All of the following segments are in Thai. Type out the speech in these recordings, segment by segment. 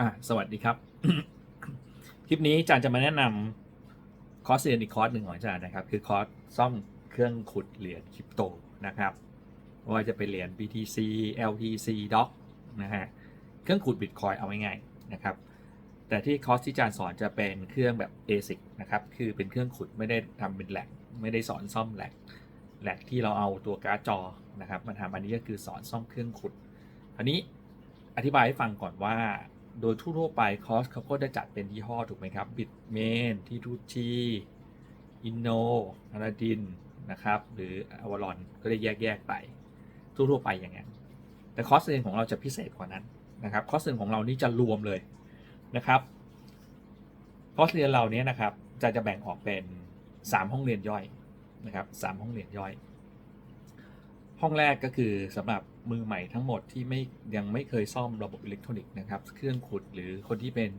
อะสวัสดีครับ คลิปนี้อาจารย์จะมาแนะนำคอร์สเรียนอีกคอร์สหนึ่งของอาจารย์นะครับ คือคอร์สซ่อมเครื่องขุดเหรียญคริปโตนะครับว่าจะเป็นเหรียญ BTC LTC DOC นะฮะเครื่องขุดบิตคอยเอาง่ายๆนะครับ แต่ที่คอร์สที่อาจารย์สอนจะเป็นเครื่องแบบ ASIC นะครับ คือเป็นเครื่องขุดไม่ได้ทำเป็นแหลกไม่ได้สอนซ่อมแหลกแหลกที่เราเอาตัวการ์ดจอนะครับมาทำอันนี้ก็คือสอนซ่อมเครื่องขุดอันนี้อธิบายให้ฟังก่อนว่า โดยทั่วๆไปคอสเขาก็จะจัดเป็นยี่ห้อถูกไหมครับบิ t เมนทีทูจีอินโนอาราดินนะครับหรืออวารอนก็ได้แยกๆไปทั่วๆไปอย่างนั้นแต่คอสเรียนของเราจะพิเศษกว่านั้นนะครับคอสเรียนของเรานี่จะรวมเลยนะครับคอสเรียนเราเนี้ยนะครับจะจะแบ่งออกเป็น 3 ห้องเรียนย่อยนะครับสามห้องเรียนย่อย ห้องแรกก็คือสำหรับ มือใหม่ทั้งหมดที่ไม่ยังไม่เคยซ่อมระบบอิเล็กทรอนิกส์นะครับ เครื่องขุดหรือคนที่เป็น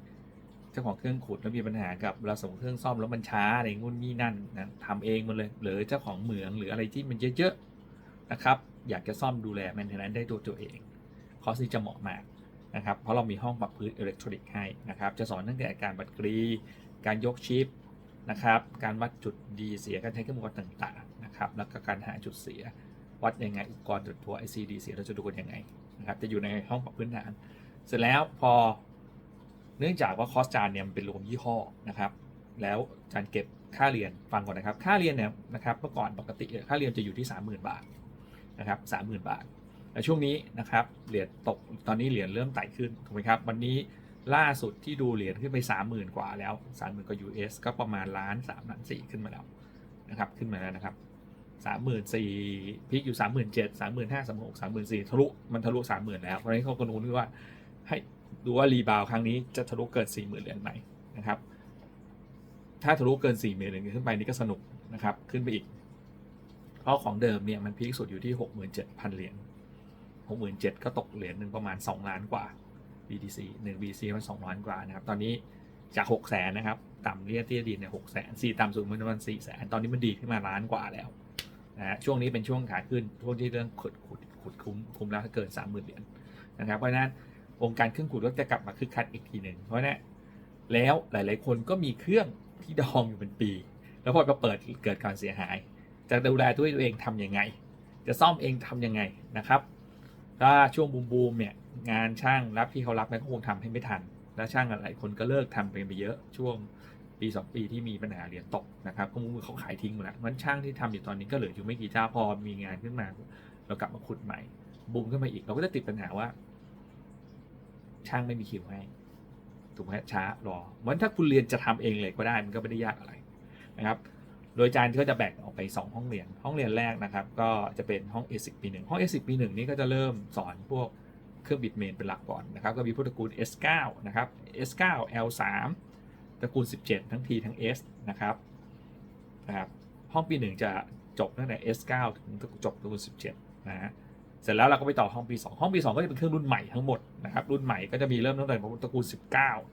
เจ้าของเครื่องขุดแล้วมีปัญหากับเราส่งเครื่องซ่อมแล้วมันช้าอะไรงุ่นนี่นั่นนะทำเองหมดเลยหรือเจ้าของเหมืองหรืออะไรที่มันเยอะๆนะครับอยากจะซ่อมดูแลแมนเทนแนนได้ตัวตัวเองคอร์สนี้จะเหมาะมากนะครับเพราะเรามีห้องปรับพื้นอิเล็กทรอนิกส์ให้นะครับจะสอนตั้งแต่การบัดกรี การยกชิปนะครับการวัดจุดดีเสียการใช้เครื่องมือต่างๆนะครับแล้วก็การหาจุดเสีย วัดยังไงอุปกรณ์ตรวจทัว ICD เสียเราจะดูกันยังไงนะครับจะอยู่ในห้องปรับพื้นฐาน เสร็จแล้วพอเนื่องจากว่าคอสจานเนี่ยมันเป็นรวมยี่ห้อนะครับ แล้วจานเก็บค่าเรียนฟังก่อนนะครับ ค่าเรียนเนี่ยนะครับเมื่อก่อนปกติค่าเรียนจะอยู่ที่ 30,000 บาทนะครับ30,000บาทแต่ช่วงนี้นะครับเหรียญตกตอนนี้เหรียญเริ่มไต่ขึ้นถูกไหมครับวันนี้ล่าสุดที่ดูเหรียญขึ้นไป 30,000 กว่าแล้ว 30,000กว่า US ก็ประมาณล้าน3ล้าน4ขึ้นมาแล้วนะครับขึ้นมาแล้วนะครับ สามหมื่นสี่พีคอยู่สามหมื่นเจ็ดสามหมื่นห้าสามหกสามหมื่นสี่ทะลุมันทะลุสามหมื่นแล้วเพราะฉะนั้นเขาก็รู้ด้วยว่าให้ดูว่ารีบาวครั้งนี้จะทะลุเกินสี่หมื่นเหรียญไหมนะครับ ถ้าทะลุเกินสี่หมื่นเหรียญขึ้นไปนี่ก็สนุกนะครับ ขึ้นไปอีก เพราะของเดิมเนี่ยมันพีคสุดอยู่ที่หกหมื่นเจ็ดพันเหรียญหกหมื่นเจ็ดก็ตกเหรียญหนึ่งประมาณสองล้านกว่า BTC หนึ่ง BTC มันสองล้านกว่านะครับ ตอนนี้จากหกแสนนะครับ ต่ำเรียกที่ดินเนี่ยหกแสนสี่ต่ำสุดมันประมาณสี่แสนตอนนี้มันดีขึ้นมาล้านกว่าแล้ว นะฮะช่วงนี้เป็นช่วงขาขึ้นช่วงที่เรื่องขุดขุดขุดคุ้มคุ้มแล้วเกินสามหมื่นเหรียญนะครับเพราะนั้นวงค์การเครื่องขุดก็จะกลับมาคึกคักอีกทีหนึ่งเพราะนั้นแล้วหลาย ๆ คนก็มีเครื่องที่ดองอยู่เป็นปี แล้วพอมาเปิดเกิดการเสียหาย จะดูแลตัวเองทำยังไง จะซ่อมเองทำยังไงนะครับ ถ้าช่วงบูมบูมเนี่ยงานช่างรับที่เขารับมันก็คงทำให้ไม่ทัน แล้วช่างหลายคนก็เลิกทำไปไปเยอะช่วง ปีสองปีที่มีปัญหาเหรียญตกนะครับก็มือเขาขายทิ้งหมดแล้วมันช่างที่ทำอยู่ตอนนี้ก็เหลืออยู่ไม่กี่เจ้าพอมีงานขึ้นมา เรากลับมาขุดใหม่บูมขึ้นมาอีกเราก็จะติดปัญหาว่า ช่างไม่มีคิวให้ถูกไหมช้ารอเหมือนถ้าคุณเรียนจะทำเองเลยก็ได้มันก็ไม่ได้ยากอะไรนะครับโดยอาจารย์ก็จะแบ่งออกไป 2 ห้องเรียน ห้องเรียนแรกนะครับ ก็จะเป็นห้อง A10 ปีหนึ่งห้อง A10 ปีหนึ่งนี้ก็จะเริ่มสอนพวกเครื่องบิดเมนเป็นหลักก่อนนะครับ ก็มีพวกตระกูล S9 นะครับ S9 L3 ตระกูล 17 ทั้ง T ทั้ง S นะครับนะครับห้องปี 1 จะจบตั้งแต่ S9 ถึงจบตระกูล 17 นะฮะเสร็จแล้วเราก็ไปต่อห้องปี 2 ห้องปี 2 ก็จะเป็นเครื่องรุ่นใหม่ทั้งหมดนะครับรุ่นใหม่ก็จะมีเริ่มตั้งแต่ตระกูล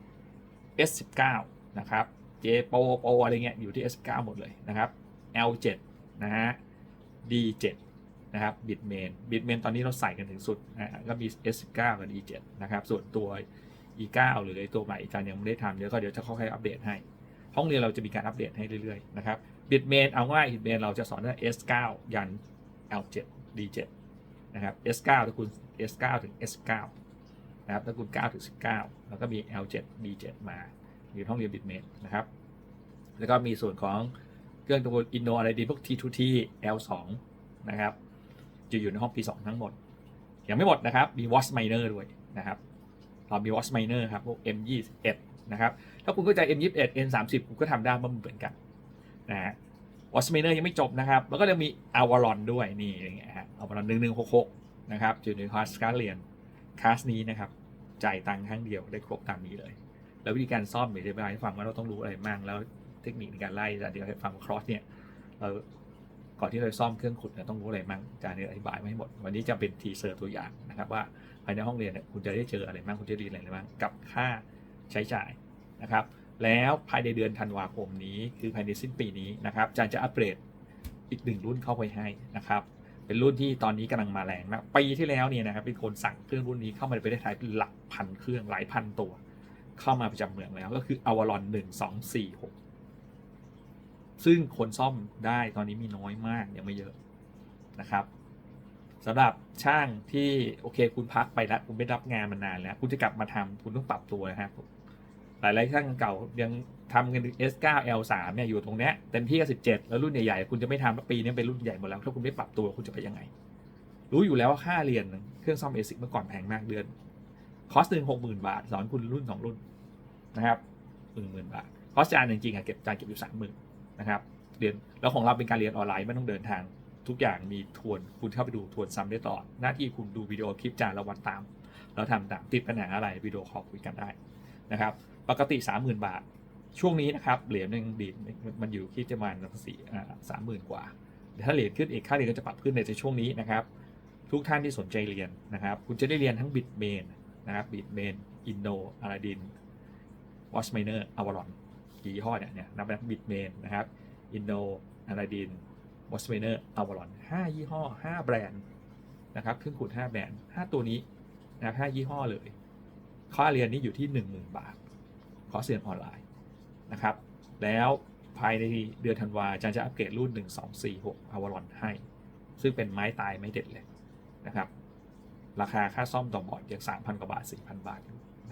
19 S19 นะครับ J Pro Pro อะไรเงี้ยอยู่ที่ S9 หมดเลยนะครับ L7 นะฮะ D7 นะครับบิดเมนบิดเมนตอนนี้เราใส่กันถึงสุดนะก็มี S19 กับ D7 นะครับส่วนตัว E9 หรือไอตัวใหม่อาจารย์ยังไม่ได้ทำเดี๋ยวก็เดี๋ยวจะค่อยๆอัปเดตให้ ห้องเรียนเราจะมีการอัปเดตให้เรื่อยๆนะครับบิดเมนเอาง่ายบิดเมนเราจะสอนตั้งแต่ S9 ยัน L7 D7 นะครับ S9 ตระกูล S9 ถึง S9 นะครับตระกูล9ถึง19 แล้วก็มี L7 D7 มาอยู่ห้องเรียนบิดเมนนะครับแล้วก็มีส่วนของเครื่องตระกูล Inno อะไรดีพวก T2T L2 นะครับจะอยู่ในห้องปี2ทั้งหมด ยังไม่หมดนะครับ มี Watch Miner ด้วยนะครับ เรามี Watch Miner ครับพวก M21 นะครับ ถ้าคุณเข้าใจ M21 N30 คุณก็ทำได้มันเหมือนกันนะฮะ Watch Miner ยังไม่จบนะครับ แล้วก็จะมี Avalon ด้วยนี่อย่างเงี้ยฮะ Avalon 1166นะครับอยู่ในคลาสการเรียนคลาสนี้นะครับ จ่ายตังค์ครั้งเดียวได้ครบตามนี้เลย แล้ววิธีการซ่อมเดี๋ยวจะไปให้ฟังว่าเราต้องรู้อะไรบ้างแล้วเทคนิคในการไล่จะเดี๋ยวให้ฟังครอสเนี่ยเรา ก่อนที่เราจะซ่อมเครื่องขุดเนี่ยต้องรู้อะไรบ้างอาจารย์อธิบายไม่ให้หมด วันนี้จะเป็นทีเซอร์ตัวอย่างนะครับว่าภายในห้องเรียนเนี่ยคุณจะได้เจออะไรบ้างคุณจะเรียนอะไรบ้างกับค่าใช้จ่ายนะครับ แล้วภายในเดือนธันวาคมนี้คือภายในสิ้นปีนี้นะครับอาจารย์จะอัปเกรดอีกหนึ่งรุ่นเข้าไปให้นะครับ เป็นรุ่นที่ตอนนี้กำลังมาแรงมากปีที่แล้วเนี่ยนะครับเป็นคนสั่งเครื่องรุ่นนี้เข้ามาในประเทศไทยเป็นหลักพันเครื่องหลายพันตัว เข้ามาประจำเมืองแล้วก็คืออวารอนหนึ่งสองสี่หก ซึ่งคนซ่อมได้ตอนนี้มีน้อยมากยังไม่เยอะนะครับสำหรับช่างที่โอเคคุณพักไปแล้วคุณไม่รับงานมานานแล้วคุณจะกลับมาทำคุณต้องปรับตัวนะครับหลายๆช่างเก่ายังทำกัน S9 L3 เนี่ยอยู่ตรงเนี้ยเต็มที่ก็17 แล้วรุ่นใหญ่ๆคุณจะไม่ทำแล้วปีนี้เป็นรุ่นใหญ่หมดแล้วถ้าคุณไม่ปรับตัวคุณจะไปยังไง รู้อยู่แล้วว่าค่าเรียนเครื่องซ่อมเอซิกเมื่อก่อนแพงมากเดือน คอสหนึ่งหกหมื่นบาท สอนคุณรุ่นสองรุ่นนะครับหนึ่งหมื่นบาทคอสจานจริงๆอะเก็บจานเก็บอยู่สามหมื่น นะครับเรียนแล้วของเราเป็นการเรียนออนไลน์ไม่ต้องเดินทางทุกอย่างมีทวนคุณเข้าไปดูทวนซ้ำได้ตลอดหน้าที่คุณดูวิดีโอคลิปจานแล้ววัดตาม แล้วทำตามติดปัญหาอะไรวิดีโอคอลคุยกันได้นะครับปกติสามหมื่นบาท ช่วงนี้นะครับเหรียญหนึ่งดีดมันอยู่ที่ประมาณสี่สามหมื่นกว่าถ้าเหรียญขึ้นอีกค่าเหรียนก็จะปรับขึ้นในช่วงนี้นะครับทุกท่านที่สนใจเรียนนะครับคุณจะได้เรียนทั้งบิตเมนนะครับบิตเมนอินโดอาราดินวอชไมเนอร์อวารอน กี่ยี่ห้อเนี่ยเนี่ยนับเป็นบิตเมนนะครับอินโดอาราดินวอชไมเนอร์อวารอนห้ายี่ห้อห้าแบรนด์นะครับเครื่องขูดห้าแบรนด์ห้าตัวนี้นะครับห้ายี่ห้อเลย ค่าเรียนนี้อยู่ที่10,000บาทคอร์สเรียนออนไลน์นะครับ แล้วภายในเดือนธันวาอาจารย์จะอัปเกรดรุ่น 1246อวารอนให้ ซึ่งเป็นไม้ตายไม่เด็ดเลยนะครับ ราคาค่าซ่อมต่อบอร์ดยัง3,000 กว่าบาท 4,000 บาท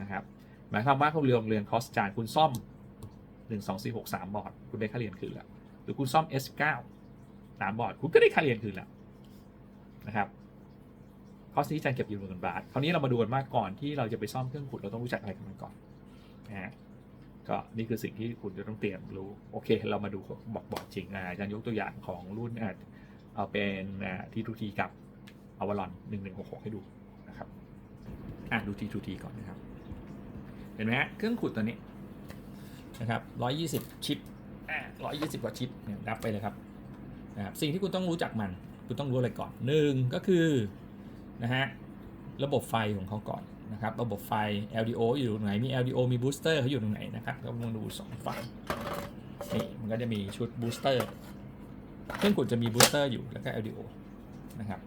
นะครับ หมายความว่าเขาเรียนเรียนคอร์สจานคุณซ่อม 12463 บอร์ด คุณได้ค่าเรียนคืนแล้ว หรือคุณซ่อม S9 3บอร์ด คุณก็ได้ค่าเรียนคืนแล้วนะครับคอร์สนี้อาจารย์เก็บอยู่หมื่นบาท คราวนี้เรามาดูกันว่าก่อนที่เราจะไปซ่อมเครื่องขุดเราต้องรู้จักอะไรกันก่อนนะฮะก็นี่คือสิ่งที่คุณจะต้องเตรียมรู้ โอเค เรามาดูบอกบอร์ดจริงอ่าจารย์ยกตัวอย่างของรุ่นอ่าเอาเป็นทีทูทีกับอวารอนหนึ่งหนึ่งหกหกให้ดูนะครับอะดูทีทูทีก่อนนะครับ เห็นไหมฮะเครื่องขุดตัวนี้ นะครับร้อยยี่สิบชิปอ่าร้อยยี่สิบกว่าชิปเนี่ยรับไปเลยครับนะครับสิ่งที่คุณต้องรู้จักมัน คุณต้องรู้อะไรก่อนหนึ่งก็คือนะฮะระบบไฟของเขาก่อนนะครับระบบไฟ LDO อยู่ตรงไหนมี LDO มีบูสเตอร์เขาอยู่ตรงไหนนะครับก็ลองดูสองฝั่งนี่มันก็จะมีชุดบูสเตอร์เครื่องกดจะมีบูสเตอร์อยู่แล้วก็ LDO นะครับ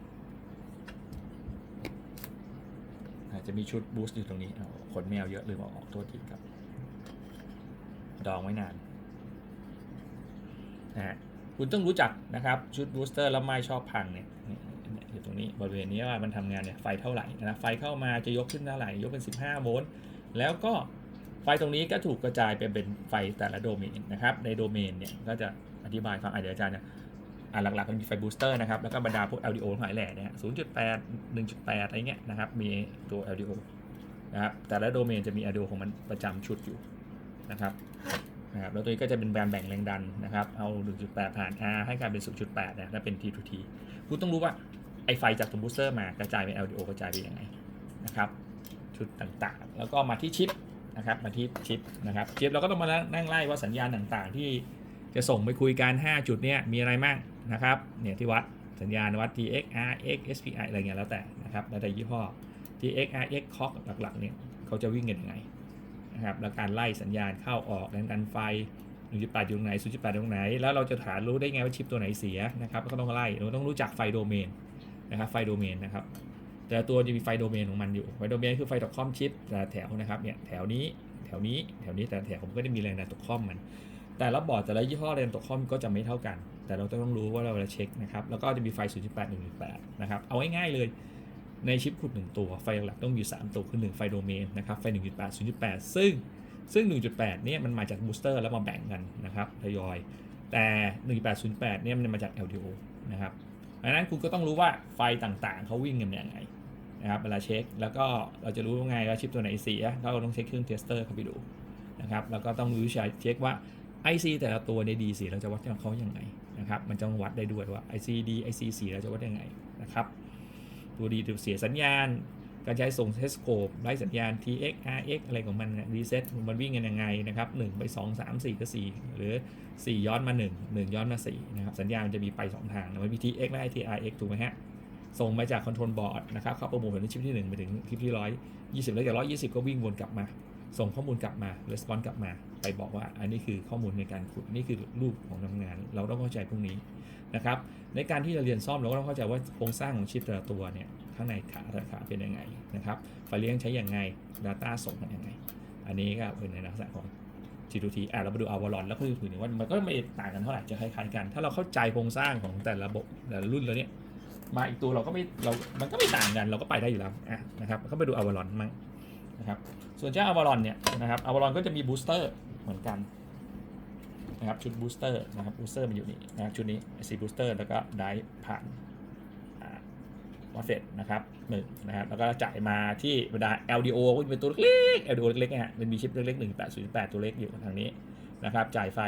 จะมีชุดบูสต์อยู่ตรงนี้ขนแมวเยอะลืมเอาออกตัวทีครับ ดองไว้นานนะฮะคุณต้องรู้จักนะครับชุดบูสเตอร์แล้วไม่ชอบพังเนี่ยอยู่ตรงนี้บริเวณนี้ว่ามันทำงานเนี่ยไฟเท่าไหร่นะไฟเข้ามาจะยกขึ้นเท่าไหร่ยกเป็น 15 โวลต์แล้วก็ไฟตรงนี้ก็ถูกกระจายเป็นเป็นไฟแต่ละโดเมนนะครับในโดเมนเนี่ยก็จะอธิบายฟังอาจารย์เนี่ยอะหลักๆมันมีไฟบูสเตอร์นะครับแล้วก็บรรดาพวก LDO ทั้งหลายแหล่เนี่ย0.8 1.8อะไรเงี้ยนะครับมีตัว LDO นะครับแต่ละโดเมนจะมี LDO ของมันประจำชุดอยู่ นะครับนะครับแล้วตัวนี้ก็จะเป็นแบรนด์แบ่งแรงดันนะครับเอา 1.8 ผ่าน R ให้กลายเป็น 0.8นี่ยแล้วเป็น T2T คุณต้องรู้ว่าไอไฟจากตัวบูสเตอร์มากระจายเป็น LDO กระจายไปยังไงนะครับชุดต่างๆ แล้วก็มาที่ชิปนะครับมาที่ชิปนะครับชิปเราก็ต้องมานั่งไล่ว่าสัญญาณต่างๆ ที่จะส่งไปคุยกัน 5 จุดเนี่ยมีอะไรบ้างนะครับเนี่ยที่วัดสัญญาณวัด TX RX SPI อะไรเงี้ยแล้วแต่นะครับแล้วแต่ยี่ห้อ TX RX COG หลักๆเนี่ยเขาจะวิ่งกันยังไง นะครับแล้วการไล่สัญญาณเข้าออกแรงดันไฟ1.8อยู่ตรงไหน0.8อยู่ตรงไหน แล้วเราจะหารู้ได้ไงว่าชิปตัวไหนเสียนะครับก็ต้องไล่เราต้องรู้จักไฟโดเมนนะครับไฟโดเมนนะครับแต่ตัวจะมีไฟโดเมนของมันอยู่ไฟโดเมนคือไฟตกคอมชิปแต่แถวนะครับเนี่ยแถวนี้แถวนี้แถวนี้แต่แถวผมก็จะมีแรงดันตกคอมมัน แต่ละบอร์ดแต่ละยี่ห้อแรงดันตกคอมก็จะไม่เท่ากัน แต่เราต้องรู้ว่าเราจะเช็คนะครับแล้วก็จะมีไฟ 0.8 1.8 นะครับเอาง่ายๆเลย ในชิปขุด 1 ตัว ไฟหลักต้องมีอยู่3ตัวคือ 1 ไฟโดเมนนะครับ ไฟ 1.8 0.8 ซึ่งซึ่ง 1.8 เนี่ยมันมาจากบูสเตอร์แล้วมาแบ่งกันนะครับทยอย แต่ 1.808 เนี่ยมันมาจาก LDO นะครับดังนั้นคุณก็ต้องรู้ว่าไฟต่างๆ เขาวิ่งกันยังไงนะครับเวลาเช็ค แล้วก็เราจะรู้ว่าไงว่าชิปตัวไหนเสียเราต้องเช็คเครื่องเทสเตอร์เข้าไปดูนะครับแล้วก็ต้องรู้วิชาเช็คว่า IC แต่ละตัวในดีสีเราจะวัดเขายังไงนะครับมันจะวัดได้ด้วยว่า IC ดี IC สีเราจะวัดยังไงนะครับ ตัวดีตัวเสียสัญญาณ การใช้ส่งเทสโคปไล่สัญญาณ TX RX อะไรของมันรีเซ็ตมันวิ่งกันยังไงนะครับ1ไป 2 3 4 ก็ 4 หรือ 4 ย้อนมา 1 1 ย้อนมา4นะครับสัญญาณมันจะมีไป 2 ทางมันมี TX และ TRX ถูกไหมฮะส่งมาจากคอนโทรลบอร์ดนะครับเข้าประมวลผลในชิปที่ 1 ไปถึงชิปที่ 120 แล้วจาก120 ก็วิ่งวนกลับมา ส่งข้อมูลกลับมารีสปอนส์กลับมา ไปบอกว่าอันนี้คือข้อมูลในการขุด นี่คือรูปของทำงาน เราต้องเข้าใจพวกนี้นะครับ ในการที่เราเรียนซ่อมเราก็ต้องเข้าใจว่าโครงสร้างของชิปแต่ละตัวเนี่ยข้างในขาแต่ละขาเป็นยังไงนะครับไฟเลี้ยงใช้อย่างไง Data ส่งกันยังไง อันนี้ก็เป็นในลักษณะของ G2T อะเรามาดูอวารอนแล้วก็ถือว่ามันก็ไม่ต่างกันเท่าไหร่จะคล้ายๆกัน ถ้าเราเข้าใจโครงสร้างของแต่ละระบบแต่ละรุ่นแล้วเนี่ยมาอีกตัวเราก็ไม่เรา มันก็ไม่ต่างกันเราก็ไปได้อยู่แล้วอะนะครับก็ไปดูอวารอนมั่ง นะครับ ส่วนเจ้าอวารอนเนี่ยนะครับอวารอนก็จะมีบูสเตอร์เหมือนกันนะครับชุดบูสเตอร์นะครับบูสเตอร์มันอยู่นี่นะครับชุดนี้สีบูสเตอร์แล้วก็ได้ผ่านวอฟเฟตนะครับหนึ่งนะครับแล้วก็จ่ายมาที่บรรดา LDO ก็จะเป็นตัวเล็กๆ LDO เล็กๆนะฮะมันมีชิปเล็กๆหนึ่งแปดศูนย์แปดตัวเล็กอยู่ทางนี้นะครับจ่ายไฟ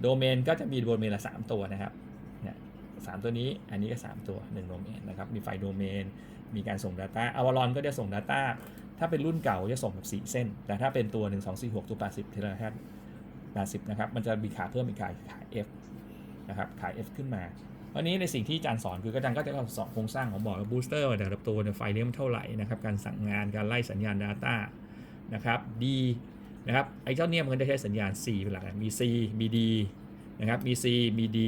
โดเมนก็จะมีโดเมนละสามตัวนะครับเนี่ยสามตัวนี้อันนี้ก็สามตัวหนึ่งโดเมนนะครับมีไฟโดเมนมีการส่ง Data อวารอนก็จะส่ง Data ถ้าเป็นรุ่นเก่าจะส่งแบบ4เส้น แต่ถ้าเป็นตัว 1 2 4 6 ตัว 80เทราแฮต80นะครับ มันจะมีขาเพิ่มอีกขาขา F นะครับ ขา F ขึ้นมา วันนี้ในสิ่งที่อาจารย์สอนคืออาจารย์ก็จะสอนโครงสร้างของบอร์ดบูสเตอร์แต่ละตัวในยไฟเลี้ยงเท่าไหร่นะครับ การสั่งงาน การไล่สัญญาณ Data นะครับ D นะครับ ไอ้เจ้าเนี่ยมันจะใช้สัญญาณ C เป็นหลัก มี C มี D นะครับ มี C มี D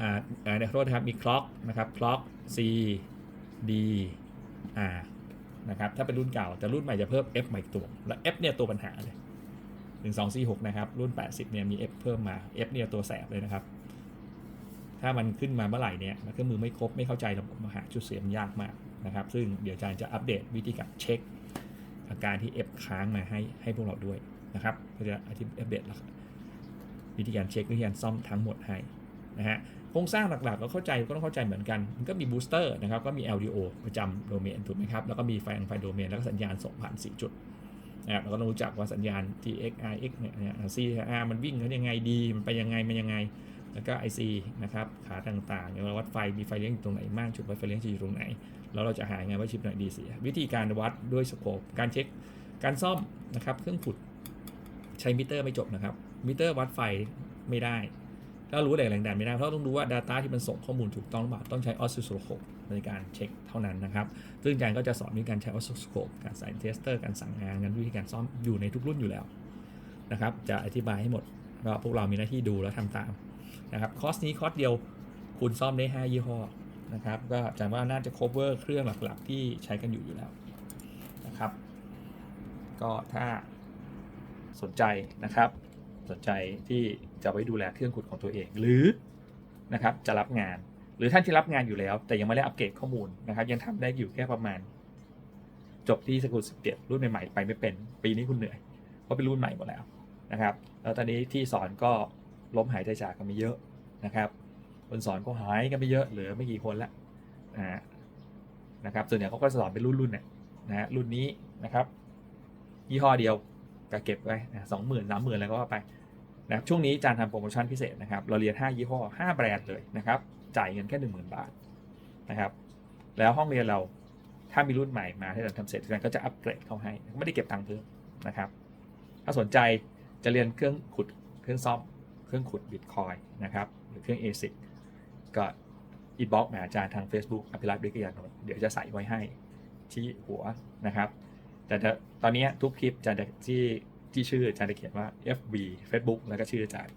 อ่าอ่าขอโทษนะครับ มี clock นะครับ clock C D R นะครับถ้าเป็นรุ่นเก่าแต่รุ่นใหม่จะเพิ่ม F ใหม่ตัว และ F เนี่ยตัวปัญหาเลย1 2 4 6นะครับ รุ่น 80เนี่ยมี F เพิ่มมา F เนี่ยตัวแสบเลยนะครับ ถ้ามันขึ้นมาเมื่อไหร่เนี่ยเครื่องมือไม่ครบไม่เข้าใจระบบมาหาจุดเสียมยากมากนะครับ ซึ่งเดี๋ยวอาจารย์จะอัปเดตวิธีการเช็ค อาการที่ F ค้างมาให้ให้พวกเราด้วยนะครับก็จะอธิบอัปเดตวิธีการเช็ควิธีการซ่อมทั้งหมดให้นะฮะ โครงสร้างหลักๆก็เข้าใจก็ต้องเข้าใจเหมือนกัน มันก็มีบูสเตอร์นะครับ ก็มี LDO ประจำโดเมนถูกไหมครับ แล้วก็มีไฟไฟโดเมน แล้วก็สัญญาณส่งผ่าน4จุดนะครับเราก็ต้องรู้จักว่าสัญญาณ TX RX เนี่ยเนี่ย CR มันวิ่งแล้วยังไงดี มันไปยังไง มันยังไง แล้วก็ IC นะครับ ขาต่างๆอย่างเราวัดไฟ มีไฟเลี้ยงอยู่ตรงไหนบ้าง จุดวัดไฟเลี้ยงจะอยู่ตรงไหน แล้วเราจะหายังไงว่าชิปไหนดีเสีย วิธีการวัดด้วยสโคป การเช็ค การซ่อมนะครับ เครื่องขุดใช้มิเตอร์ไม่จบนะครับ มิเตอร์วัดไฟไม่ได้ ถ้ารู้แหล่งแรงดันไม่ได้เพราะต้องรู้ว่า Data ที่มันส่งข้อมูลถูกต้องหรือเปล่าต้องใช้ oscilloscope ในการเช็คเท่านั้นนะครับ ซึ่งอาจารย์ก็จะสอนวิธีการใช้ oscilloscope การใส่เทสเตอร์การสั่งงานการวิธีการซ่อมอยู่ในทุกรุ่นอยู่แล้วนะครับจะอธิบายให้หมดก็พวกเรามีหน้าที่ดูแล้วทำตามนะครับคอร์สนี้คอร์สเดียวคุณซ่อมได้ 5 ยี่ห้อนะครับก็อาจารย์ว่าน่าจะ cover เครื่องหลักๆ ที่ใช้กันอยู่อยู่แล้วนะครับ ก็ถ้าสนใจนะครับ สนใจที่จะไว้ดูแลเครื่องขุดของตัวเอง หรือนะครับจะรับงาน หรือท่านที่รับงานอยู่แล้ว แต่ยังไม่ได้อัปเกรดข้อมูลนะครับ ยังทำได้อยู่แค่ประมาณ จบที่สกุลสิบเจ็ดรุ่นใหม่ๆไปไม่เป็นปีนี้คุณเหนื่อยเพราะเป็นรุ่นใหม่หมดแล้วนะครับแล้วตอนนี้ที่สอนก็ล้มหายใจจากกันไปเยอะนะครับคนสอนก็หายกันไปเยอะเหลือไม่กี่คนละนะนะครับส่วนใหญ่เขาก็สอนเป็นรุ่นๆเนี่ยนะฮะรุ่นนี้นะครับยี่ห้อเดียวก็เก็บไว้สองหมื่นสามหมื่นแล้วก็ว่าไป นะครับช่วงนี้อาจารย์ทำโปรโมชั่นพิเศษนะครับ เราเรียน 5 ยี่ห้อ 5 แบรนด์เลยนะครับ จ่ายเงินแค่ 10,000 บาทนะครับ แล้วห้องเรียนเราถ้ามีรุ่นใหม่มาที่เราทำเสร็จอาจารย์ก็จะอัปเกรดเข้าให้ ไม่ได้เก็บตังค์เพิ่มนะครับ ถ้าสนใจจะเรียนเครื่องขุดเครื่องซ่อม เครื่องขุดบิตคอยนะครับ หรือเครื่อง ASIC ก็อินบ็อกมาอาจารย์ทาง Facebook อภิรัตน์วิกยานนท์เดี๋ยวจะใส่ไว้ให้ที่หัวนะครับ แต่ตอนนี้ทุกคลิปจะที่ ที่ชื่ออาจารย์จะเขียนว่า FB Facebook แล้วก็ชื่ออาจารย์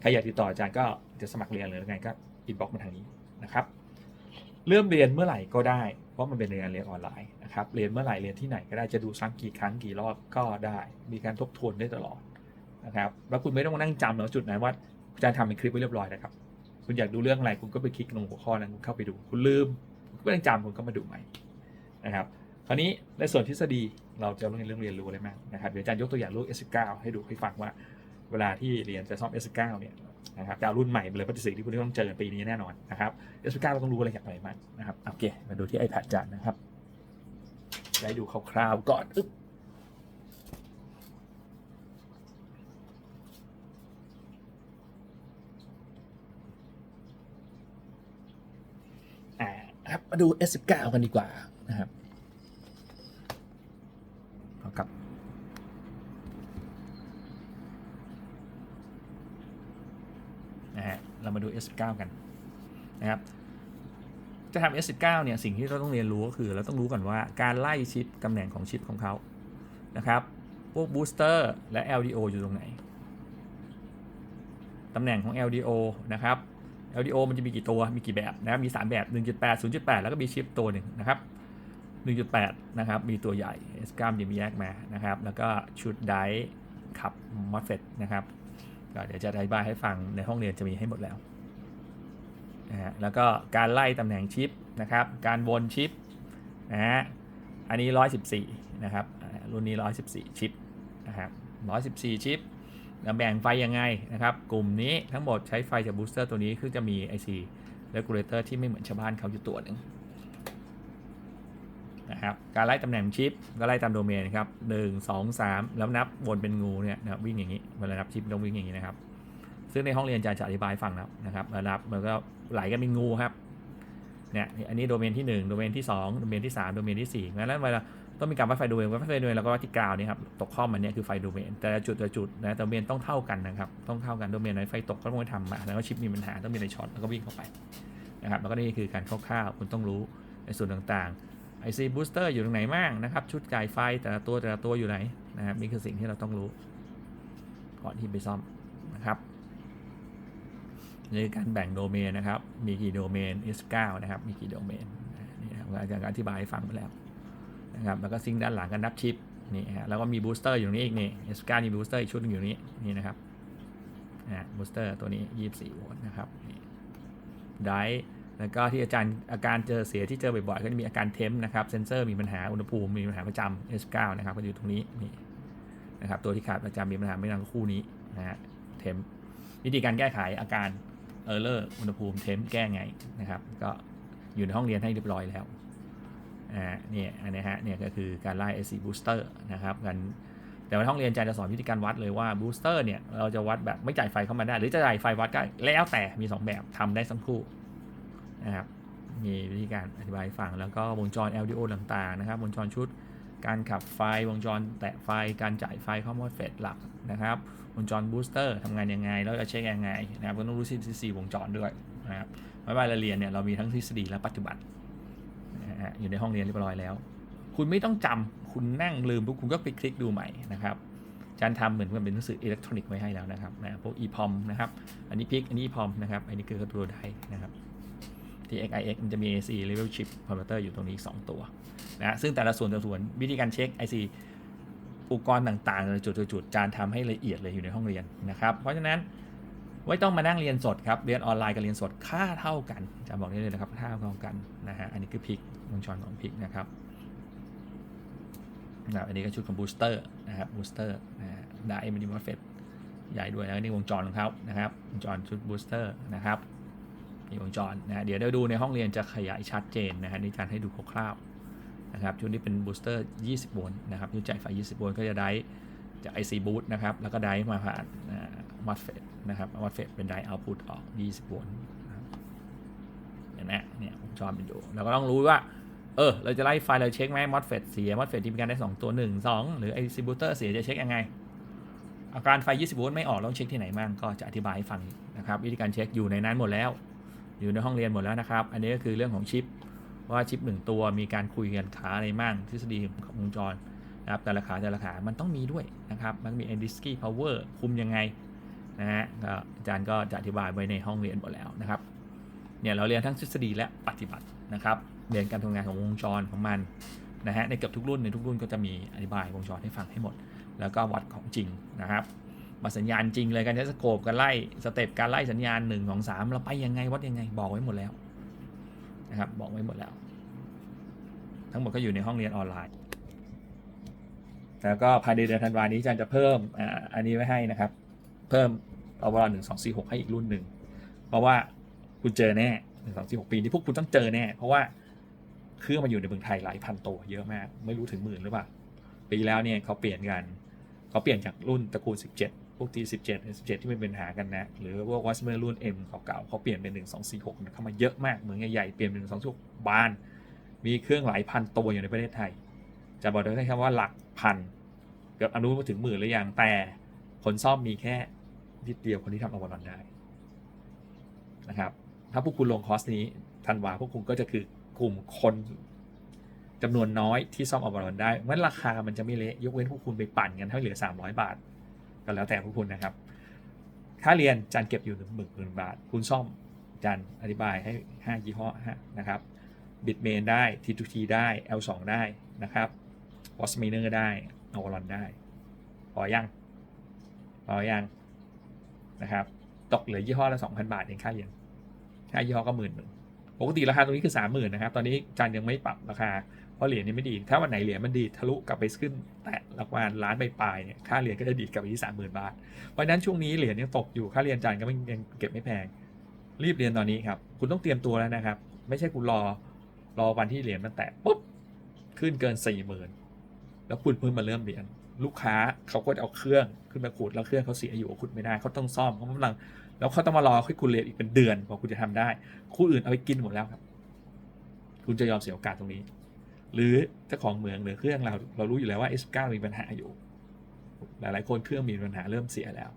ใครอยากติดต่ออาจารย์ก็จะสมัครเรียนหรือไงก็อินบ็อกมาทางนี้นะครับเริ่มเรียนเมื่อไหร่ก็ได้ เพราะมันเป็นเรียนเรียนออนไลน์นะครับเรียนเมื่อไหร่เรียนที่ไหนก็ได้จะดูซ้ำกี่ครั้งกี่รอบก็ได้ มีการทบทวนได้ตลอดนะครับแล้วคุณไม่ต้องมานั่งจำแล้วจุดไหนว่าอาจารย์ทำเป็นคลิปไว้เรียบร้อยนะครับ คุณอยากดูเรื่องอะไรคุณก็ไปคลิกลงหัวข้อนั้นคุณเข้าไปดู คุณลืมคุณก็ไม่ต้องจำคุณก็มาดูใหม่นะครับ คราวนี้ในส่วนทฤษฎีเราจะเรียนเรื่องเรียนรู้อะไรบ้างนะครับเดี๋ยวอาจารย์ยกตัวอย่างลูก S9 ให้ดูให้ฟังว่า เวลาที่เรียนจะซ่อม S9 เนี่ยนะครับจะเอารุ่นใหม่เลยเพราะสิ่งที่คุณต้องเจอปีนี้แน่นอนนะครับ S9 เราต้องรู้อะไรอย่างไรบ้างนะครับโอเคมาดูที่ iPad อาจารย์นะครับจะให้ดูคร่าวๆก่อนอึ๊บอ่าครับมาดู S19 กันดีกว่านะครับเอากลับ นะฮะ เรามาดู S19 กันนะครับ จะทำ S19 เนี่ย สิ่งที่เราต้องเรียนรู้ก็คือ เราต้องรู้ก่อนว่าการไล่ชิปตำแหน่งของชิปของเขานะครับ พวกบูสเตอร์และ LDO อยู่ตรงไหน ตำแหน่งของ LDO นะครับ LDO มันจะมีกี่ตัว มีกี่แบบนะครับ มี 3 แบบ 1.8 0.8 แล้วก็มีชิปตัวหนึ่งนะครับ 1.8 นะครับ มีตัวใหญ่ S9 จะมีแยกมานะครับ แล้วก็ชุดไดร์ขับมอสเฟตนะครับ ก็เดี๋ยวจะอธิบายให้ฟังในห้องเรียนจะมีให้หมดแล้วนะฮะแล้วก็การไล่ตำแหน่งชิปนะครับ การวนชิปนะฮะอันนี้ 114 นะครับ รุ่นนี้ 114 ชิปนะครับ114 ชิปแล้วแบ่งไฟยังไงนะครับ กลุ่มนี้ทั้งหมดใช้ไฟจากบูสเตอร์ตัวนี้คือจะมี IC regulator ที่ไม่เหมือนชาวบ้านเขาอยู่ตัวหนึ่ง นะครับการไล่ตำแหน่งชิปก็ไล่ตามโดเมนครับหนึ่งสองสามแล้วนับวนเป็นงูเนี่ยนะครับวิ่งอย่างนี้เวลานับชิปต้องวิ่งอย่างนี้นะครับ ซึ่งในห้องเรียนอาจะจะอธิบายฟังแล้วนะครับแล้วนับมันก็ไหลกันเป็นงูครับเนี่ยอันนี้โดเมนที่ 1 โดเมนที่ 2 โดเมนที่ 3 โดเมนที่4งั้นแล้วเวลาต้องมีการวัดไฟโดเมนวัดไฟโดเมนแล้วก็วัดที่กราวนี่ครับตกข้อมันเนี่ยคือไฟโดเมนแต่ละจุดแต่ละจุดนะโดเมนต้องเท่ากันนะครับต้องเท่ากันโดเมนไหนไฟตกก็ต้องไปทำมาแล้วก็ชิปมีปัญหาต้องมีอะไรช็อตแล้วก็วิ่งเข้าไปนะครับแล้วก็นี่คือการคร่าวๆคุณต้องรู้ในส่วนต่างๆ IC booster อยู่ตรงไหนบ้างนะครับ ชุดจ่ายไฟแต่ละตัวแต่ละตัวอยู่ไหนนะครับนี่คือสิ่งที่เราต้องรู้ ก่อนที่ไปซ่อมนะครับในการแบ่งโดเมนนะครับ มีกี่โดเมน S9 นะครับ มีกี่โดเมนนี่นะครับอาจารย์อธิบายให้ฟังไปแล้วนะครับ แล้วก็ซิงค์ด้านหลังกันนับชิปนี่ฮะ แล้วก็มีบูสเตอร์อยู่ตรงนี้อีกนี่ S9 มีบูสเตอร์อีกชุดนึงอยู่นี้นี่นะครับนะบูสเตอร์ตัวนี้ 24 โวลต์นะครับไดร์ แล้วก็ที่อาจารย์อาการเจอเสียที่เจอบ่อยๆก็จะมีอาการเทมป์นะครับเซนเซอร์มีปัญหาอุณหภูมิมีปัญหาประจำ S9 นะครับก็อยู่ตรงนี้นี่นะครับตัวที่ขาดประจำมีปัญหาไม่นานก็คู่นี้นะฮะเทมวิธีการแก้ไขอาการเออร์เลอร์อุณหภูมิเทมแก้ไงนะครับ ก็อยู่ในห้องเรียนให้เรียบร้อยแล้วอ่าเนี่ยอันนี้ฮะเนี่ยก็คือการไล่ AC booster นะครับกันแต่ว่าห้องเรียนอาจารย์จะสอนวิธีการวัดเลยว่า booster เนี่ยเราจะวัดแบบไม่จ่ายไฟเข้ามาได้ หรือจะจ่ายไฟวัดก็แล้วแต่มี 2 แบบทำได้ทั้งคู่ นะครับมีวิธีการอธิบายฟังแล้วก็วงจร LDO ต่างๆนะครับ วงจรชุด การขับไฟ วงจรแตะไฟ การจ่ายไฟข้ามอดเฟดหลักนะครับ วงจรบูสเตอร์ทำงานยังไง แล้วจะเช็คยังไงนะครับก็ต้องรู้ทฤษฎีวงจรด้วยนะครับไม่ว่าเราเรียนเนี่ยเรามีทั้งทฤษฎีและปัจจุบันนะฮะอยู่ในห้องเรียนเรียบร้อยแล้ว คุณไม่ต้องจำคุณนั่งลืมปุ๊บคุณก็ไปคลิกดูใหม่นะครับอาจารย์ทำเหมือนกับเป็นหนังสืออิเล็กทรอนิกส์ไว้ให้แล้วนะครับนะพวก EPOM นะครับ อันนี้พิก อันนี้ EPOM นะครับ อันนี้คือตัวไดนะครับ ที่ XIX มันจะมี AC Level Chip Converter อยู่ตรงนี้อีกสองตัวนะซึ่งแต่ละส่วนแต่ละส่วนวิธีการเช็ค IC อุปกรณ์ต่างๆจุดๆจานทำให้ละเอียดเลยอยู่ในห้องเรียนนะครับ เพราะฉะนั้นไม่ต้องมานั่งเรียนสดครับ เรียนออนไลน์กับเรียนสดค่าเท่ากันจำบอกได้เลยนะครับค่าเท่ากันนะฮะอันนี้คือพิกวงจรของพิกนะครับนะอันนี้ก็ชุดของบูสเตอร์นะครับบูสเตอร์นะฮะได้มันดีมอฟเฟตใหญ่ด้วยแล้วนี่วงจรของเขานะครับวงจรชุดบูสเตอร์นะครับ มีวงจรนะฮะเดี๋ยวเราดูในห้องเรียนจะขยายชัดเจนนะฮะในการให้ดูคร่าวๆนะครับชุดนี้เป็นบูสเตอร์ 20 โวลต์นะครับชุดจ่ายไฟ 20 โวลต์ก็จะได้จาก IC boot นะครับ แล้วก็ได้มาผ่านมอสเฟตนะครับมอสเฟตเป็นได้เอาพุตออก 20 โวลต์เห็นไหมเนี่ยวงจรมันอยู่เราก็ต้องรู้ว่าเออ เราจะไล่ไฟเราเช็คไหมมอสเฟตเสียมอสเฟตที่มีการได้ 2 ตัว 1 2 หรือ IC booster เสียจะเช็คยังไง อาการไฟ 20 โวลต์ไม่ออกต้องเช็คที่ไหนบ้างก็จะอธิบายให้ฟังนะครับ วิธีการเช็คอยู่ในนั้นหมดแล้ว อยู่ในห้องเรียนหมดแล้วนะครับ อันนี้ก็คือเรื่องของชิป ว่าชิปหนึ่งตัวมีการคุยกันขาอะไรมั่งทฤษฎีของวงจรนะครับแต่ละขาแต่ละขามันต้องมีด้วยนะครับมันมี a d i s k y power คุมยังไงนะฮะอาจารย์ก็จะอธิบายไว้ในห้องเรียนหมดแล้วนะครับเนี่ยเราเรียนทั้งทฤษฎีและปฏิบัตินะครับเรียนการทำงานของวงจรของมันนะฮะในเกือบทุกรุ่นในทุกรุ่นก็จะมีอธิบายวงจรให้ฟังให้หมด แล้วก็วัดของจริงนะครับ มาสัญญาณจริงเลยการใช้สโคปการไล่สเต็ปการไล่สัญญาณ1 2 3เราไปยังไงวัดยังไงบอกไว้หมดแล้วนะครับบอกไว้หมดแล้ว ทั้งหมดก็อยู่ในห้องเรียนออนไลน์ แล้วก็ภายในเดือนธันวานี้อาจารย์จะเพิ่มอันนี้ไว้ให้นะครับ เพิ่มอวรหนึ่งสองสี่หกให้อีกรุ่นหนึ่งเพราะว่าคุณเจอแน่หนึ่งสองสี่หกปีนี้พวกคุณต้องเจอแน่ เพราะว่าเครื่องมาอยู่ในเมืองไทยหลายพันตัวเยอะมาก ไม่รู้ถึงหมื่นหรือเปล่าปีแล้วเนี่ยเขาเปลี่ยนกันเขาเปลี่ยนจากรุ่นตระกูล 17 พวก T17 17 ที่เป็นหากันนะ หรือพวกวัสเมอร์รุ่น M เก่าๆเขาเปลี่ยนเป็น 1246 เข้ามาเยอะมากเหมืองใหญ่ๆ เปลี่ยนเป็น 1246 บาน มีเครื่องหลายพันตัวอยู่ในประเทศไทย จะบอกได้แค่ว่าหลักพัน เกือบอนุมาถึงหมื่นหรือยังแต่คนซ่อมมีแค่นิดเดียวคนที่ทำอวารอนได้นะครับถ้าพวกคุณลงคอร์สนี้ธันวาพวกคุณก็จะคือกลุ่มคนจำนวนน้อยที่ซ่อมอวารอนได้เพราะราคามันจะไม่เละยกเว้นพวกคุณไปปั่นกันเท่เหลือ 300 บาท ก็แล้วแต่พวกคุณนะครับ ค่าเรียนจานเก็บอยู่หนึ่งหมื่นบาท คุณซ่อมจานอธิบายให้ 5 ยี่ห้อฮะนะครับบิดเมนได้ T2T ได้ L2 ได้นะครับ w a t c h m a n e r ได้อวลอนได้ พอยังพอยังนะครับตกเหลือยี่ห้อละ2,000บาทเองค่าเย็นค่ายี่ห้อก็หมื่นหนึ่งปกติราคาตรงนี้คือ30,000นะครับ ตอนนี้จานยังไม่ปรับราคา เพราะเหรียญนี้ไม่ดี ถ้าวันไหนเหรียญมันดีทะลุกลับไปขึ้น แตะรางวัลล้านไปปลายเนี่ยค่าเหรียญก็จะดีดกลับไปที่30,000บาท เพราะนั้นช่วงนี้เหรียญยังตกอยู่ค่าเรียนจานก็ไม่ยังเก็บไม่แพง รีบเรียนตอนนี้ครับ คุณต้องเตรียมตัวแล้วนะครับ ไม่ใช่คุณรอรอวันที่เหรียญมันแตะปุ๊บขึ้นเกินสี่หมื่นแล้วคุณเพิ่งมาเริ่มเรียน ลูกค้าเขาก็จะเอาเครื่องขึ้นมาขุดแล้วเครื่องเขาเสียอยู่ขุดไม่ได้เขาต้องซ่อมเขากำลังแล้วเขาต้องมารอให้คุณเรียนอีกเป็นเดือนกว่าคุณจะทำได้ คู่อื่นเอาไปกินหมดแล้วครับ คุณจะยอมเสียโอกาสตรงนี้ หรือเจ้าของเหมืองหรือเครื่องเราเรารู้อยู่แล้วว่า S9 มีปัญหาอยู่ หลายๆ คนเครื่องมีปัญหาเริ่มเสียแล้ว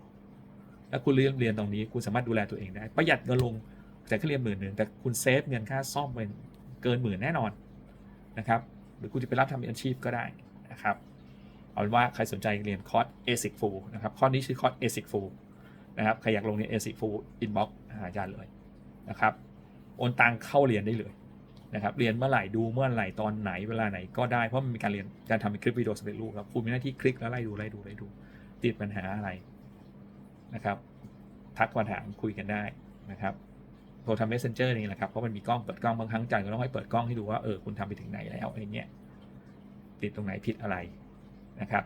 แล้วคุณเรียนเรียนตรงนี้คุณสามารถดูแลตัวเองได้ ประหยัดเงินลงแต่แค่เรียนหมื่นหนึ่งแต่คุณเซฟเงินค่าซ่อมเป็นเกินหมื่นแน่นอนนะครับ หรือคุณจะไปรับทำอาชีพก็ได้นะครับเอาเป็นว่าใครสนใจเรียนคอร์ส ASIC Full นะครับคอร์สนี้ชื่อคอร์ส ASIC Full นะครับใครอยากลงเรียน ASIC Full inbox หาอาจารย์เลยนะครับโอนตังเข้าเรียนได้เลย นะครับเรียนเมื่อไหร่ดูเมื่อไหร่ตอนไหนเวลาไหนก็ได้เพราะมันมีการเรียนการทำเป็นคลิปวิดีโอสำเร็จรูปครับคุณมีหน้าที่คลิกแล้วไล่ดูไล่ดูไล่ดู ติดปัญหาอะไรนะครับ ทักมาถามคุยกันได้นะครับโทรทำ messenger นี่แหละครับเพราะมันมีกล้องเปิดกล้องบางครั้งอาจารย์ก็ต้องให้เปิดกล้องให้ดูว่าเออคุณทำไปถึงไหนแล้วอะไรเงี้ยติดตรงไหนผิดอะไรนะครับ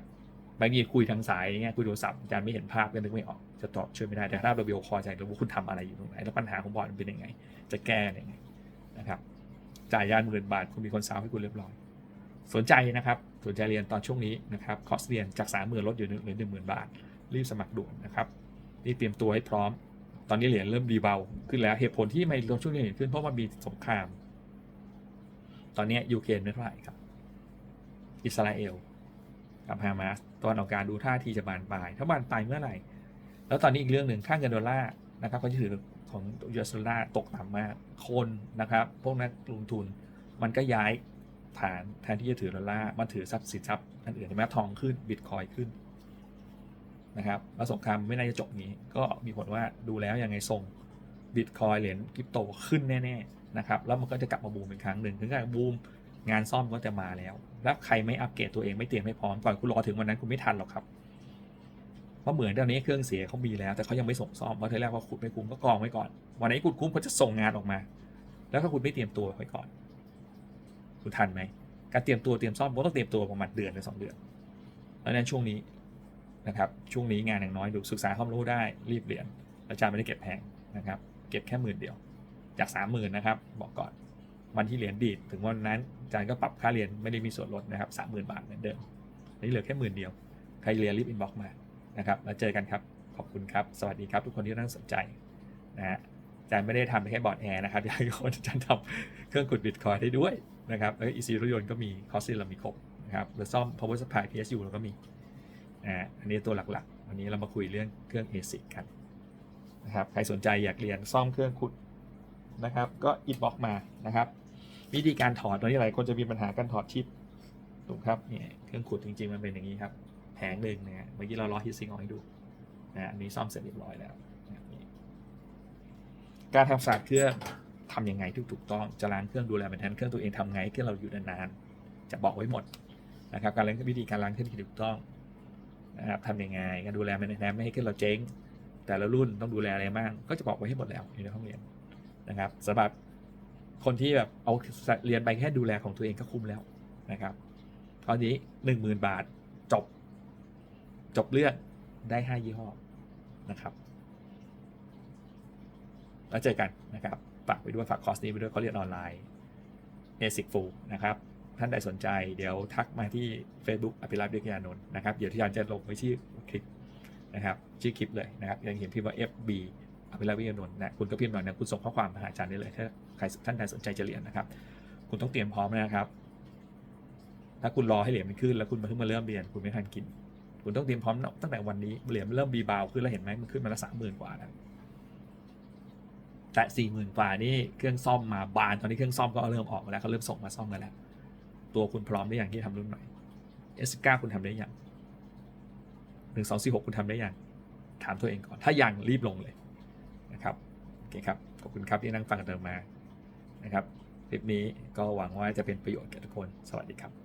บางทีคุยทางสายเงี้ยคุยโทรศัพท์อาจารย์ไม่เห็นภาพก็นึกไม่ออกจะตอบช่วยไม่ได้แต่ถ้าเราวิดีโอคอลอาจารย์รู้ว่าคุณทำอะไรอยู่ตรงไหนแล้วปัญหาของบอร์ดมันเป็นยังไง จะแก้ยังไงนะครับ จ่ายยานหมื่นบาท คุณมีคนสาวให้คุณเรียบร้อย สนใจนะครับ สนใจเรียนตอนช่วงนี้นะครับคอร์สเรียนจากสามหมื่นลดอยู่เหลือหนึ่งหมื่นบาท รีบสมัครด่วนนะครับรีบเตรียมตัวให้พร้อม ตอนนี้เหรียญเริ่มรีเบาขึ้นแล้ว เหตุผลที่ไม่ลงช่วงนี้เห็นขึ้นเพราะมันมีสงคราม ตอนนี้ยูเครนไม่เท่าไหร่ครับ อิสราเอลกับฮามาสตอนออกการดูท่าทีจะบานปลาย ถ้าบานปลายเมื่อไหร่ แล้วตอนนี้อีกเรื่องหนึ่งค่าเงินดอลลาร์นะครับก็จะถือ ของยูเอสดอลลาร์ตกต่ำมากคนนะครับ พวกนักลงทุนมันก็ย้ายฐานแทนที่จะถือดอลลาร์มาถือทรัพย์สินทรัพย์อันอื่นใช่ไหมทองขึ้นบิตคอยขึ้นนะครับแล้วสงครามไม่น่าจะจบนี้ ก็มีผลว่าดูแล้วยังไงส่งบิตคอยเหรียญคริปโตขึ้นแน่ๆนะครับแล้วมันก็จะกลับมาบูมอีกครั้งหนึ่งถึงการบูมงานซ่อมก็จะมาแล้ว แล้วใครไม่อัปเกรดตัวเองไม่เตรียมให้พร้อมก่อนคุณรอถึงวันนั้นคุณไม่ทันหรอกครับ เพราะเหมือนตอนนี้เครื่องเสียเขามีแล้ว แต่เขายังไม่ส่งซ่อมเพราะทีแรกว่าขุดไม่คุ้มก็กองไว้ก่อน วันไหนขุดคุ้มเขาจะส่งงานออกมา แล้วถ้าคุณไม่เตรียมตัวไว้ก่อน คุณทันไหมการเตรียมตัวเตรียมซ่อมก็ต้องเตรียมตัวประมาณเดือนหรือสองเดือนเพราะฉะนั้นช่วงนี้นะครับช่วงนี้งานอย่างน้อยดูศึกษาความรู้ได้รีบเรียนอาจารย์ไม่ได้เก็บแพงนะครับ เก็บแค่หมื่นเดียว จากสามหมื่นนะครับ บอกก่อนวันที่เหรียญดีดถึงวันนั้นอาจารย์ก็ปรับค่าเรียนไม่ได้มีส่วนลดนะครับสามหมื่นบาทเหมือนเดิมนี่เหลือแค่หมื่นเดียว ใครเรียนรีบอินบ็อกมา นะครับแล้วเจอกันครับ ขอบคุณครับ สวัสดีครับ ทุกคนที่นั่งสนใจนะฮะอาจารย์ไม่ได้ทำแค่บอร์ดแอร์นะครับอยากให้ทุกคนอาจารย์ทำเครื่องกดบิตคอยได้ด้วยนะครับแล้วอีซีรถยนต์ก็มีคอสซิลเรามีครบนะครับหรือซ่อม power supply PSU เราก็มีนะฮะอันนี้ตัวหลักๆ วันนี้เรามาคุยเรื่องเครื่อง ASIC กันนะครับใครสนใจอยากเรียนซ่อมเครื่องขุดนะครับ ก็อินบ็อกมานะครับ วิธีการถอดตอนนี้หลายคนจะมีปัญหาการถอดชิปถูกครับเนี่ยเครื่องขุดจริงๆมันเป็นอย่างนี้ครับ งหนึ่งนะฮะเมื่อกี้เราล้อฮิตซิงออกให้ดูนะอันนี้ซ่อมเสร็จเรียบร้อยแล้วการทำสะอาดเครื่องทำยังไงที่ถูกต้องจะล้างเครื่องดูแลเป็นแทนเครื่องตัวเองทำไงเครื่องเราอยู่นานๆจะบอกไว้หมดนะครับการล้างวิธีการล้างเครื่องที่ถูกต้องนะครับทำยังไงการดูแลมันแทนไม่ให้เครื่องเราเจ๊ง แต่ละรุ่นต้องดูแลอะไรบ้างก็จะบอกไว้ให้หมดแล้วอยู่ในห้องเรียนนะครับสำหรับคนที่แบบเอาเรียนไปแค่ดูแลของตัวเองก็คุ้มแล้วนะครับตอนนี้หนึ่งหมื่นบาท จบเรื่องได้ 5 ยี่ห้อนะครับแล้วเจอกันนะครับฝากไปด้วยฝากคอร์สนี้ไปด้วยเขาเรียนออนไลน์ ASIC Full นะครับ ท่านใดสนใจเดี๋ยวทักมาที่ Facebook อภิรัตน์เบียกยานนท์นะครับ เดี๋ยวที่อาจารย์จะลงไว้ชื่อคลิปนะครับชื่อคลิปเลยนะครับยังเห็นพิมพ์ว่า FB อภิรัตน์เบียกยานนท์นะคุณก็พิมพ์หน่อยนะคุณส่งข้อความมาหาอาจารย์ได้เลยถ้าใครท่านใดสนใจจะเรียนนะครับ คุณต้องเตรียมพร้อมนะครับ ถ้าคุณรอให้เหรียญมันขึ้นแล้วคุณมาเพิ่งมาเริ่มเรียนคุณไม่ทันกิน คุณต้องเตรียมพร้อมตั้งแต่วันนี้เหรียญเริ่มบีบาวขึ้นแล้วเห็นไหมมันขึ้นมาละสามหมื่นกว่าแล้วแต่สี่หมื่นกว่านี่เครื่องซ่อมมาบานตอนนี้เครื่องซ่อมก็เริ่มออกมาแล้วเขาเริ่มส่งมาซ่อมกันแล้ว ตัวคุณพร้อมได้อย่างที่ทำรุ่นใหม่ S9 คุณทำได้ยังหนึ่งสองสี่หกคุณทำได้ยังถามตัวเองก่อน ถ้ายังรีบลงเลยนะครับโอเคครับขอบคุณครับที่นั่งฟังกันมานะครับคลิปนี้ก็หวังว่าจะเป็นประโยชน์แก่ทุกคน สวัสดีครับ